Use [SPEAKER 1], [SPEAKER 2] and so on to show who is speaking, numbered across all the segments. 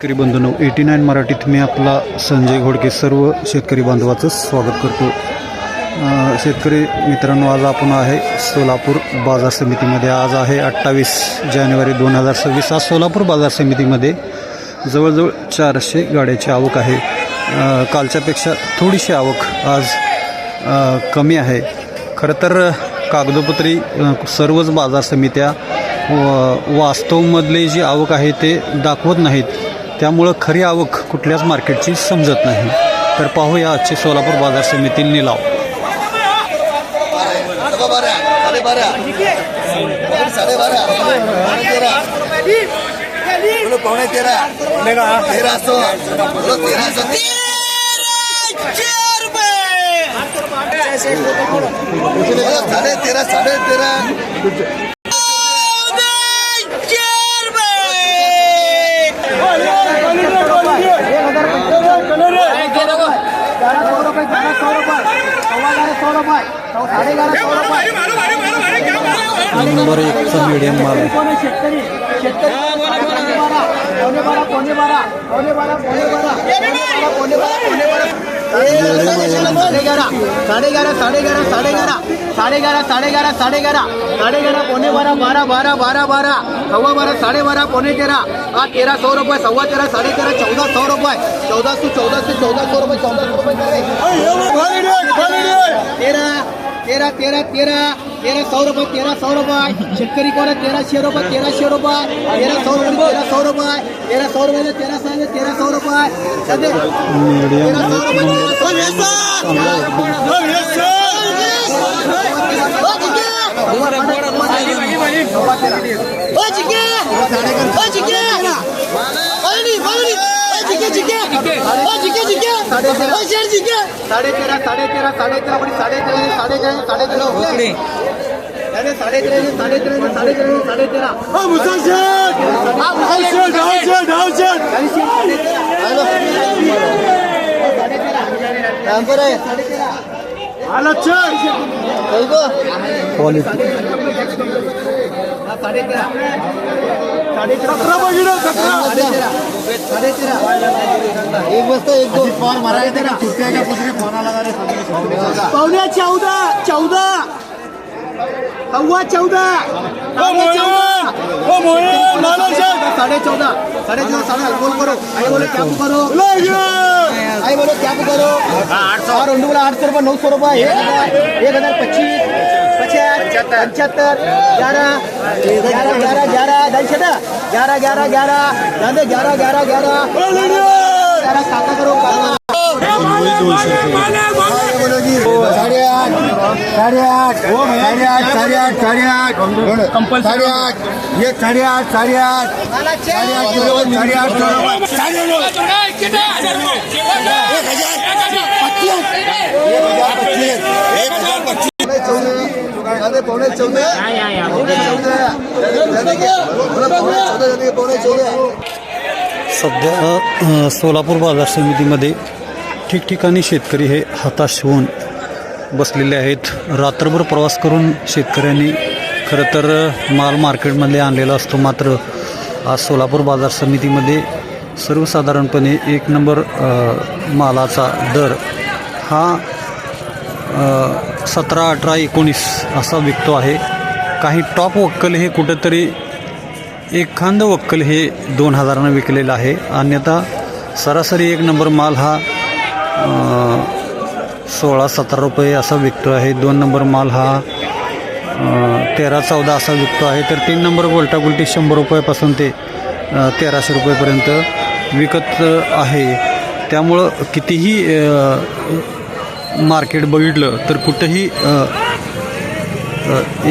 [SPEAKER 1] शेतकरी बंधूंनो eighty nine मराठीत मी आपला संजय घोडके सर्व शेतकरी बांधवाचं स्वागत करतो. शेतकरी मित्रांनो आज आपण आहे सोलापूर बाजार समितीमध्ये. आज आहे अठ्ठावीस जानेवारी दोन हजार सव्वीस. आज सोलापूर बाजार समितीमध्ये जवळजवळ चारशे गाड्याची आवक आहे. कालच्यापेक्षा थोडीशी आवक आज कमी आहे. खरं तर कागदोपत्री सर्वच बाजार समित्या व वास्तवमधले जी आवक आहे ते दाखवत नाहीत. त्यामुळं खरी आवक कुठल्याच मार्केटची समजत नाही. तर पाहूया आजचे सोलापूर बाजार समिती निलाव.
[SPEAKER 2] बारा तेरा साडे तेरा बारा सौरभाय सव्वा
[SPEAKER 1] नंबर एक मीडियम
[SPEAKER 3] शेतकरी? शेतकरी बारा बारा बारा बारा बारा बारा साडे ग्यारा साडे ग्यारा साडे ग्यारा साडे ग्यारा साडे ग्यारा साडे ग्यारा साडे ग्यारा साडे ग्यारा पौने बारा बारा बारा बारा बारा सव्वा बारा साडे बारा पौने तेरा हा तेरा सौ रुपये सव्वा तेरा साडे तेरा चौदा सौ रुपये चौदा सौ चौदा से चौदा सौ रुपये चौदा सौ रुपये तेरा तेरा तेरा तेरा तेरा सौ रुपये तेरा सौ रुपये शेतकरी कोण आहे? तेराशे रुपये तेराशे रुपये तेरा सौ रुपये तेरा सौ रुपये तेरा सौ रुपये तेरा सौ तेरा सौ रुपये सध्या
[SPEAKER 1] मीडियम
[SPEAKER 3] तेरा सौ रुपये साडे तेरा साडे तेरा साडे तेरा पण साडे तेरा साडे तेरा साडे तेरा होकडे अरे साडे तेरा साडे तेरा साडे तेरा साडे तेरा ओ मुसल
[SPEAKER 1] शेठ
[SPEAKER 3] धाव शेठ धाव शेठ धाव शेठ नंबर आहे साडे तेरा आला चल काय गो क्वालिटी साडे तेरा एक बसता एक दोन. फॉर्म भरायचे ना चौदा चौदा. सव्वा चौदा. साढ़े चौदह साढ़े चौदह साढ़े गोल करो. आई बोलो क्या करो. आई बोलो क्या करो. आठ सौ और बोला आठ रुपये नौ सौ रुपये. एक हजार पच्चीस पचास पचहत्तर ग्यारह ग्यारह ग्यारह ग्यारह ढाई छठा ग्यारह ग्यारह ग्यारह ग्यारह ग्यारह ग्यारह ग्यारह सात करो
[SPEAKER 2] चौदा पावणे
[SPEAKER 1] सध्या सोलापूर बाजार समितीमध्ये ठिकठिकाणी शेतकरी हे हताश होऊन बसलेले आहेत. रात्रभर प्रवास करून शेतकऱ्यांनी खरं तर माल मार्केटमध्ये आणलेला असतो मात्र आज सोलापूर बाजार समितीमध्ये सर्वसाधारणपणे एक नंबर मालाचा दर हा सतरा अठरा एकोणीस असा विकतो आहे. काही टॉप वक्कल हे कुठंतरी एखादं वक्कल हे दोन हजारानं विकलेलं आहे. अन्यथा सरासरी एक नंबर माल हा सोळा सतरा रुपये असा विकतो आहे. दोन नंबर माल हा तेरा चौदा असा विकतो आहे. तर तीन नंबर गोलटागुलटी शंभर रुपयापासून ते तेराशे रुपयेपर्यंत विकत आहे. त्यामुळं कितीही मार्केट बघितलं तर कुठंही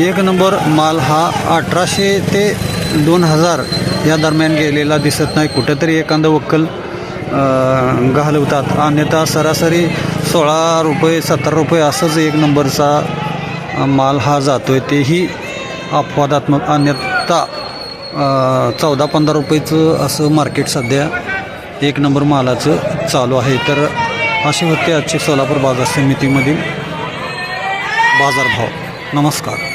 [SPEAKER 1] एक नंबर माल हा अठराशे ते दोन हजार या दरम्यान गेलेला दिसत नाही. कुठंतरी एखादं वक्कल घालवतात. अन्यथा सरासरी सोळा रुपये सतरा रुपये असंच एक नंबरचा माल हा जातो आहे तेही अपवादात्मक. अन्यथा चौदा पंधरा रुपयेचं असं मार्केट सध्या एक नंबर मालाचं चालू आहे. तर असे होते आजचे सोलापूर बाजार समितीमधील बाजारभाव. नमस्कार.